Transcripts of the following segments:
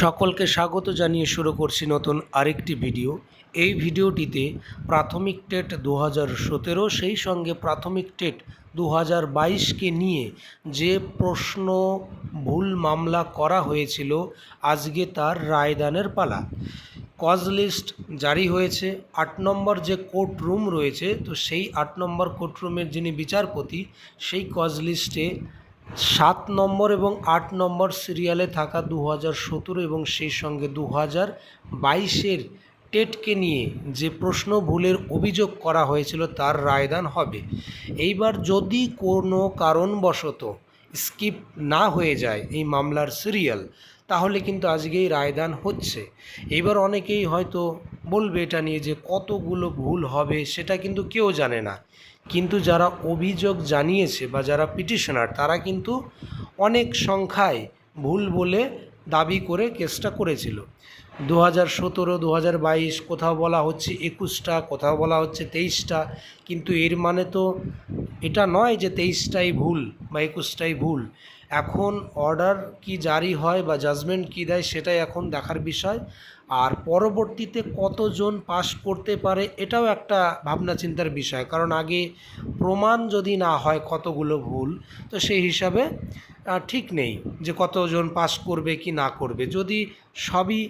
সকলকে স্বাগত জানিয়ে শুরু করছি নতুন আরেকটি ভিডিও। এই ভিডিওটিতে প্রাথমিক টেট দু হাজার সতেরো, সেই সঙ্গে প্রাথমিক টেট দু হাজার বাইশকে নিয়ে যে প্রশ্ন, ভুল মামলা করা হয়েছিল, আজকে তার রায়দানের পালা। কজ লিস্ট জারি হয়েছে, আট নম্বর যে কোর্ট রুম রয়েছে, তো সেই আট নম্বর কোর্ট রুমের যিনি বিচারপতি, সেই কজ লিস্টে সাত নম্বর এবং আট নম্বর সিরিয়ালে থাকা দু হাজার সতেরো এবং সেই সঙ্গে দু হাজার বাইশের টেটকে নিয়ে যে প্রশ্ন ভুলের অভিযোগ করা হয়েছিল তার রায়দান হবে। এইবার যদি কোনো কারণবশত স্কিপ না হয়ে যায় এই মামলার সিরিয়াল তাহলে কিন্তু আজকেই রায়দান হচ্ছে। এবার অনেকেই হয়তো বলবে এটা নিয়ে যে কতগুলো ভুল হবে সেটা কিন্তু কেউ জানে না। কিন্তু যারা অভিযোগ জানিয়েছে বা যারা পিটিশনার তারা কিন্তু অনেক সংখ্যায় ভুল বলে দাবি করে কেসটা করেছিল। দু হাজার সতেরো দু হাজার বাইশ কোথাও বলা হচ্ছে একুশটা, কোথাও বলা হচ্ছে তেইশটা, কিন্তু এর মানে তো এটা নয় যে তেইশটাই ভুল বা একুশটাই ভুল। এখন অর্ডার কি জারি হয় বা জাজমেন্ট কি দেয় সেটাই এখন দেখার বিষয়। আর পরবর্তীতে কতজন পাস করতে পারে এটাও একটা ভাবনা চিন্তার বিষয়। কারণ আগে প্রমাণ যদি না হয় কতগুলো ভুল, তো সেই হিসাবে ঠিক নেই যে কতজন পাস করবে কি না করবে। যদি সবই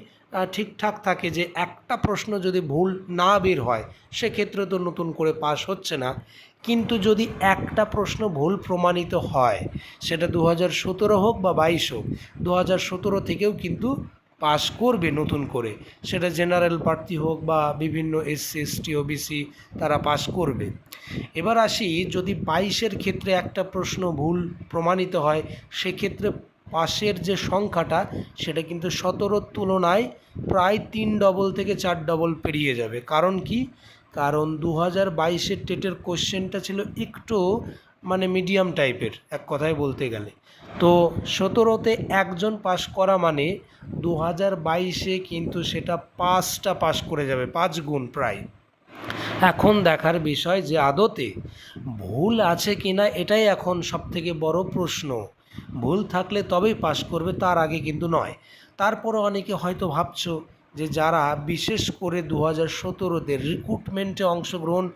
ঠিকঠাক থাকে যে একটা প্রশ্ন যদি ভুল না বের হয়, সেক্ষেত্রে তো নতুন করে পাস হচ্ছে না। কিন্তু যদি একটা প্রশ্ন ভুল প্রমাণিত হয়, সেটা দু হাজার সতেরো হোক বা বাইশ হোক দু হাজার সতেরো থেকেও কিন্তু পাস করবে নতুন করে। সেটা জেনারেল প্রার্থী হোক বা বিভিন্ন এসসি এসটি ওবিসি তারা পাস করবে। এবার আসি, যদি বাইশের ক্ষেত্রে একটা প্রশ্ন ভুল প্রমাণিত হয়, সেক্ষেত্রে পাশের যে সংখ্যাটা, সেটা কিন্তু সতেরোর তুলনায় প্রায় তিন ডবল থেকে চার ডবল পেরিয়ে যাবে। কারণ কি? কারণ দু হাজার বাইশের টেটের কোশ্চেনটা ছিল একটু মানে মিডিয়াম টাইপের এক কথায় বলতে গেলে। তো সতেরোতে একজন পাশ করা মানে দু হাজার বাইশে কিন্তু সেটা পাঁচটা পাশ করে যাবে, পাঁচ গুণ প্রায়। এখন দেখার বিষয় যে আদতে ভুল আছে কিনা, এটাই এখন সবথেকে বড় প্রশ্ন। ভুল থাকলে তবেই পাশ করবে, তার আগে কিন্তু নয়। তারপরে অনেকে হয়তো ভাবছ যে যারা বিশেষ করে দু হাজার সতেরোতে রিক্রুটমেন্টে অংশগ্রহণ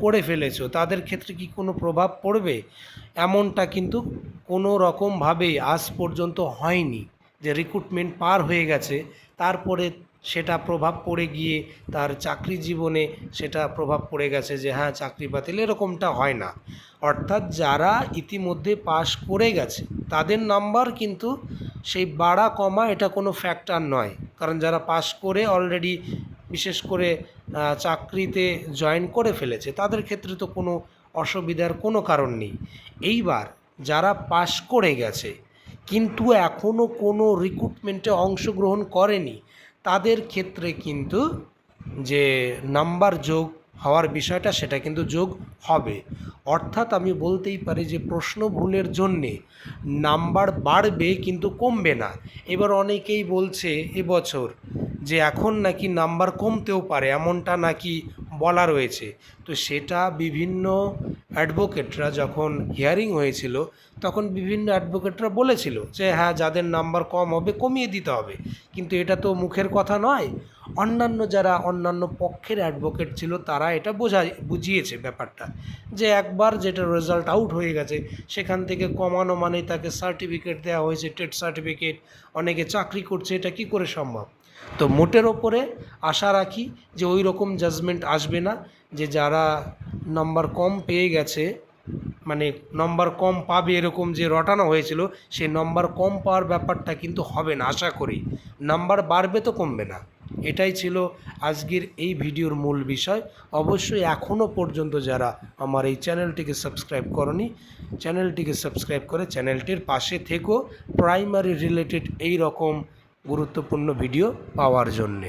করে ফেলেছো, তাদের ক্ষেত্রে কি কোনো প্রভাব পড়বে? এমনটা কিন্তু কোনো রকমভাবেই আজ পর্যন্ত হয়নি যে রিক্রুটমেন্ট পার হয়ে গেছে। তারপরে সেটা প্রভাব পড়ে গিয়ে তার চাকরি জীবনে সেটা প্রভাব পড়ে গেছে যে হ্যাঁ চাকরি বাতিল এরকমটা হয় না। অর্থাৎ যারা ইতিমধ্যে পাশ করে গেছে, তাদের নাম্বার কিন্তু সেই বাড়া কমা এটা কোনো ফ্যাক্টর নয়। কারণ যারা পাশ করে অলরেডি বিশেষ করে চাকরিতে জয়েন করে ফেলেছে, তাদের ক্ষেত্রে তো কোনো অসুবিধার কোনো কারণ নেই। এইবার যারা পাশ করে গেছে, কিন্তু এখনও কোনো রিক্রুটমেন্টে অংশগ্রহণ করেনি তাদের ক্ষেত্রে কিন্তু যে নাম্বার যোগ হওয়ার বিষয়টা, সেটা কিন্তু যোগ হবে। অর্থাৎ আমি বলতেই পারি যে প্রশ্ন ভুলের জন্যে নাম্বার বাড়বে কিন্তু কমবে না। এবার অনেকেই বলছে এবছর যে এখন নাকি নাম্বার কমতেও পারে, এমনটা নাকি বলা রয়েছে। তো সেটা বিভিন্ন অ্যাডভোকেটরা যখন হিয়ারিং হয়েছিল, তখন বিভিন্ন অ্যাডভোকেটরা বলেছিল যে হ্যাঁ যাদের নাম্বার কম হবে, কমিয়ে দিতে হবে। কিন্তু এটা তো মুখের কথা নয়। অন্যান্য যারা অন্যান্য পক্ষের অ্যাডভোকেট ছিল, তারা এটা বোঝা, বুঝিয়েছে ব্যাপারটা যে, একবার যেটা রেজাল্ট আউট হয়ে গেছে, সেখান থেকে কমানো মানে তাকে সার্টিফিকেট দেওয়া হয়েছে, টেট সার্টিফিকেট অনেকে চাকরি করছে, এটা কি করে সম্ভব? তো মোটের ওপরে আশা রাখি যে ওই রকম জাজমেন্ট আসবে না। যে যারা নাম্বার কম পেয়ে গেছে মানে নম্বর কম পাবে এরকম যে রটানো হয়েছিল সেই নম্বর কম পাওয়ার ব্যাপারটা কিন্তু হবে না, আশা করি। নাম্বার বাড়বে তো কমবে না। এটাই ছিল আজকের এই ভিডিওর মূল বিষয়। অবশ্যই এখনও পর্যন্ত যারা আমার এই চ্যানেলটিকে সাবস্ক্রাইব করনি, চ্যানেলটিকে সাবস্ক্রাইব করে চ্যানেলটির পাশে থেকেও প্রাইমারি রিলেটেড এই রকম গুরুত্বপূর্ণ ভিডিও পাওয়ার জন্যে।